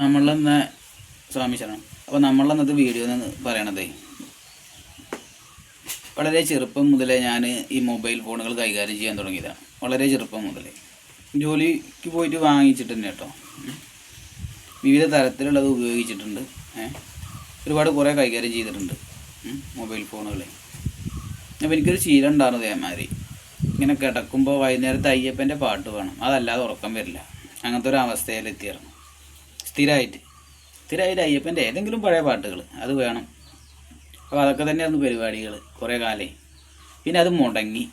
നമ്മളെന്ന സ്വാമി അപ്പോൾ നമ്മളെന്നത് വീഡിയോ എന്ന് പറയണത്. വളരെ ചെറുപ്പം മുതലേ ഞാൻ ഈ മൊബൈൽ ഫോണുകൾ കൈകാര്യം ചെയ്യാൻ തുടങ്ങിയതാണ് വളരെ ചെറുപ്പം മുതലേ. ജോലിക്ക് പോയിട്ട് വാങ്ങിച്ചിട്ടുണ്ട് കേട്ടോ. വിവിധ തരത്തിലുള്ളത് ഉപയോഗിച്ചിട്ടുണ്ട്. ഒരുപാട് കുറേ കൈകാര്യം ചെയ്തിട്ടുണ്ട് മൊബൈൽ ഫോണുകളെ അപ്പോൾ എനിക്കൊരു ശീലം ഉണ്ടായിരുന്നു ഇതേമാതിരി ഇങ്ങനെ കിടക്കുമ്പോൾ വൈകുന്നേരത്തെ അയ്യപ്പന്റെ പാട്ട് വേണം. അതല്ലാതെ ഉറക്കം വരില്ല. അങ്ങനത്തെ ഒരു അവസ്ഥയിലെത്തിയായിരുന്നു. സ്ഥിരമായിട്ട് സ്ഥിരമായിട്ട് അയ്യപ്പന്റെ ഏതെങ്കിലും പഴയ പാട്ടുകൾ അത് വേണം. അപ്പോൾ അതൊക്കെ തന്നെയായിരുന്നു പരിപാടികൾ കുറേ കാലേ. പിന്നെ അത് മുടങ്ങി.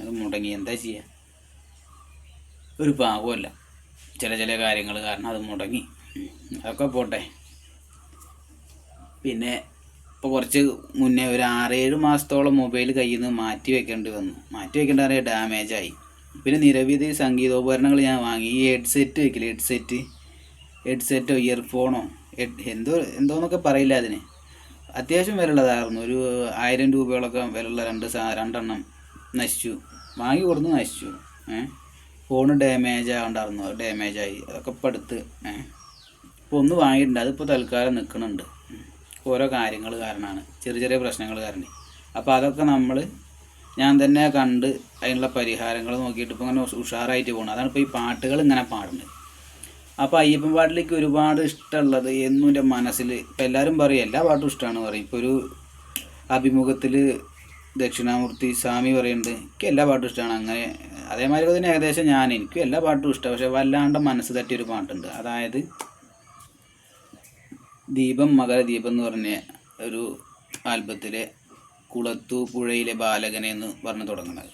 അത് മുടങ്ങി. എന്താ ചെയ്യുക ഒരു പാകമല്ല ചില ചില കാര്യങ്ങൾ കാരണം അത് മുടങ്ങി. അതൊക്കെ പോട്ടെ. പിന്നെ ഇപ്പോൾ കുറച്ച് മുന്നേ ഒരു ആറേഴ് മാസത്തോളം മൊബൈൽ കയ്യിൽ നിന്ന് മാറ്റി വെക്കേണ്ടി വന്നു. മാറ്റി വെക്കേണ്ട ഡാമേജായി. പിന്നെ നിരവധി സംഗീതോപകരണങ്ങൾ ഞാൻ വാങ്ങി. ഈ ഹെഡ്സെറ്റ് വെക്കില്ല? ഹെഡ്സെറ്റ്. ഹെഡ്സെറ്റോ ഇയർഫോണോ എന്തോ എന്തോ എന്തോന്നൊക്കെ പറയില്ല അതിന്. അത്യാവശ്യം വിലയുള്ളതായിരുന്നു. ഒരു ആയിരം രൂപയോളൊക്കെ വിലയുള്ള രണ്ട് സാ രണ്ടെണ്ണം നശിച്ചു. വാങ്ങി കൊടുത്ത് നശിച്ചു. ഏഹ് ഫോണ് ഡാമേജ് ആകണ്ടായിരുന്നു ഡാമേജായി. അതൊക്കെ ഇപ്പം അടുത്ത് ഏഹ് ഇപ്പോൾ ഒന്ന് വാങ്ങിയിട്ടുണ്ട്. അതിപ്പോൾ തൽക്കാലം നിൽക്കുന്നുണ്ട്. ഓരോ കാര്യങ്ങൾ കാരണമാണ്. ചെറിയ ചെറിയ പ്രശ്നങ്ങൾ കാരണം. അപ്പോൾ അതൊക്കെ നമ്മൾ ഞാൻ തന്നെ കണ്ട് അതിനുള്ള പരിഹാരങ്ങൾ നോക്കിയിട്ട് ഇപ്പോൾ ഇങ്ങനെ ഉഷാറായിട്ട് പോകണം അതാണ് ഇപ്പോൾ ഈ പാട്ടുകൾ ഇങ്ങനെ പാടുന്നത്. അപ്പോൾ അയ്യപ്പൻ പാട്ടിലേക്ക് ഒരുപാട് ഇഷ്ടമുള്ളത് എന്നും എന്റെ മനസ്സിൽ ഇപ്പം എല്ലാവരും പറയും എല്ലാ പാട്ടും ഇഷ്ടമാണ് പറയും. ഇപ്പോൾ ഒരു അഭിമുഖത്തിൽ ദക്ഷിണാമൂർത്തി സ്വാമി പറയുന്നുണ്ട് എനിക്ക് എല്ലാ പാട്ടും ഇഷ്ടമാണ് അങ്ങനെ അതേമാതിരി തന്നെ ഏകദേശം ഞാൻ എനിക്ക് എല്ലാ പാട്ടും ഇഷ്ടമാണ് പക്ഷെ വല്ലാണ്ട് മനസ്സ് തട്ടിയൊരു പാട്ടുണ്ട്. അതായത് ദീപം മകരദീപം എന്ന് പറഞ്ഞ ഒരു ആൽബത്തിലെ കുളത്തു പുഴയിലെ ബാലകനെ എന്ന് പറഞ്ഞ് തുടങ്ങുന്നത്.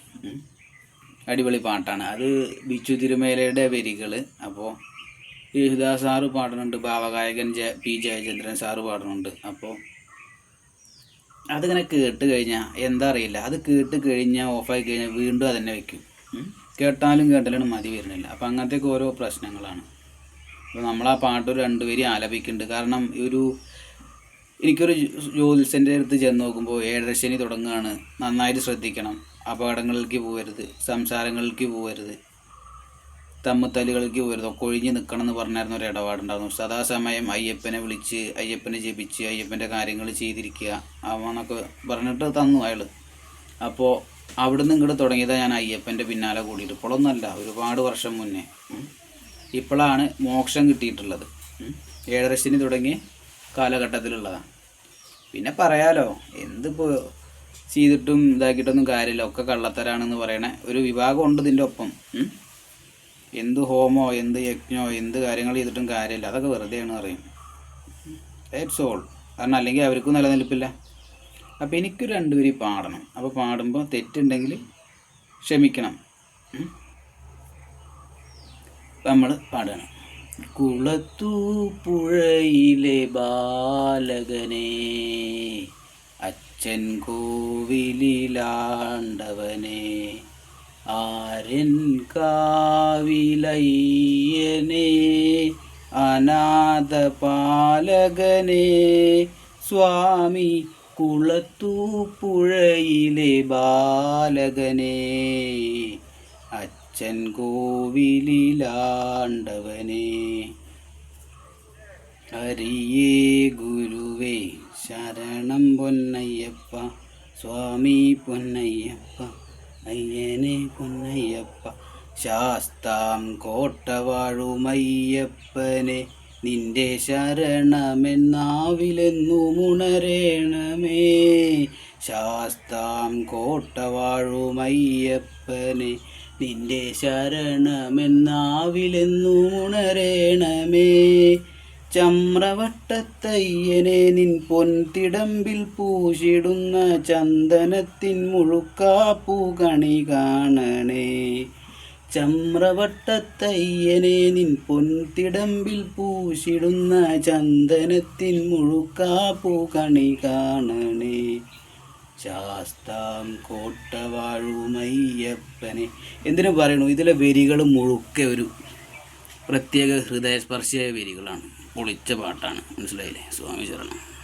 അടിപൊളി പാട്ടാണ്. അത് ബിച്ചു തിരുമേലയുടെ വരികൾ അപ്പോൾ യേശുദാസ് സാറ് പാടുന്നുണ്ട്. ഭാവഗായകൻ ജയ പി ജയചന്ദ്രൻ സാറ് പാടുന്നുണ്ട്. അപ്പോൾ അതിങ്ങനെ കേട്ട് കഴിഞ്ഞാൽ എന്താ അറിയില്ല. അത് കേട്ട് കഴിഞ്ഞാൽ ഓഫായി കഴിഞ്ഞാൽ വീണ്ടും അതന്നെ വയ്ക്കും കേട്ടാലും കേട്ടാലും മതി വരുന്നില്ല. അപ്പം അങ്ങനത്തെയൊക്കെ ഓരോ പ്രശ്നങ്ങളാണ്. അപ്പോൾ നമ്മൾ ആ പാട്ട് ഒരു രണ്ടുപേരും ആലപിക്കുന്നുണ്ട്. കാരണം ഒരു എനിക്കൊരു ജ്യോതിഷന്റെ അടുത്ത് ചെന്ന് നോക്കുമ്പോൾ ഏഴരശനി തുടങ്ങുകയാണ്. നന്നായിട്ട് ശ്രദ്ധിക്കണം. അപകടങ്ങളിലേക്ക് പോകരുത്. സംസാരങ്ങളിലേക്ക് പോകരുത്. തമ്മിത്തല്ലുകളിലേക്ക് പോകരുത് കൊഴിഞ്ഞ് നിൽക്കണം എന്ന് പറഞ്ഞായിരുന്നു ഒരു ഇടപാടുണ്ടായിരുന്നു. സദാസമയം അയ്യപ്പനെ വിളിച്ച് അയ്യപ്പനെ ജപിച്ച് അയ്യപ്പന്റെ കാര്യങ്ങൾ ചെയ്തിരിക്കുക അവന്നൊക്കെ പറഞ്ഞിട്ട് തന്നു അയാൾ അപ്പോൾ അവിടെ നിന്ന് ഇങ്ങോട്ട് തുടങ്ങിയതാണ് ഞാൻ അയ്യപ്പന്റെ പിന്നാലെ കൂടിയിട്ട് ഇപ്പോഴൊന്നുമല്ല ഒരുപാട് വർഷം മുന്നേ. ഇപ്പോഴാണ് മോക്ഷം കിട്ടിയിട്ടുള്ളത്. ഏഴരശ്ശിന് തുടങ്ങി കാലഘട്ടത്തിലുള്ളതാണ് പിന്നെ പറയാലോ എന്തിപ്പോൾ ചെയ്തിട്ടും ഇതാക്കിയിട്ടൊന്നും കാര്യമില്ല. ഒക്കെ കള്ളത്തരാണെന്ന് പറയണ ഒരു വിഭാഗം ഉണ്ട് ഇതിന്റെ ഒപ്പം. എന്ത് ഹോമോ എന്ത് യജ്ഞോ എന്ത് കാര്യങ്ങൾ ചെയ്തിട്ടും കാര്യമില്ല. അതൊക്കെ വെറുതെയാണ് പറയും. ദാറ്റ്സ് ഓൾ കാരണം അല്ലെങ്കിൽ അവർക്കും നിലനിൽപ്പില്ല. അപ്പോൾ എനിക്ക് രണ്ടുപേരും പാടണം. അപ്പോൾ പാടുമ്പോൾ തെറ്റുണ്ടെങ്കിൽ ക്ഷമിക്കണം. നമ്മൾ പാടണം. കുളത്തു പുഴയിലെ ബാലകനെ അച്ഛൻ കോവിലിലാണ്ടവനെ. ആര്യൻ കാവിലയ്യനെ അനാഥ പാലകനെ സ്വാമി കുളത്തൂപ്പുഴയിലെ പുഴയിലെ ബാലകനെ അച്ഛൻ കോവിലാണ്ടവനെ ഹരിയേ ഗുരുവേ ശരണം പൊന്നയ്യപ്പ സ്വാമി പൊന്നയ്യപ്പ. അയ്യനെ പൊന്നയ്യപ്പ ശാസ്താം കോട്ടവാഴുമയ്യപ്പനെ നിന്റെ ശരണമെന്നാവിലെന്നു മുണരേണമേ ശാസ്താം കോട്ടവാഴുമയ്യപ്പനെ നിന്റെ ശരണമെന്നാവിലെന്നുമുണരേണമേ. ചമ്രവട്ടത്തയ്യനെ നിൻ പൊൻതിടമ്പിൽ പൂശിടുന്ന ചന്ദനത്തിൻ മുഴുക്കാപ്പൂ കണി കാണണേ. ചമ്രവട്ടത്തയ്യനെ നിൻ പൊൻതിടമ്പിൽ പൂശിടുന്ന ചന്ദനത്തിൻ മുഴുക്കാപ്പൂ കണി കാണണേ. ശാസ്താം കോട്ടവാഴുമയ്യപ്പനെ എന്തിനു പറയണു? ഇതിലെ വരികൾ മുഴുക്കെ ഒരു പ്രത്യേക ഹൃദയസ്പർശിയായ വരികളാണ്. പൊളിച്ച പാട്ടാണ്. മനസ്സിലായില്ലേ? സ്വാമി ശരണം.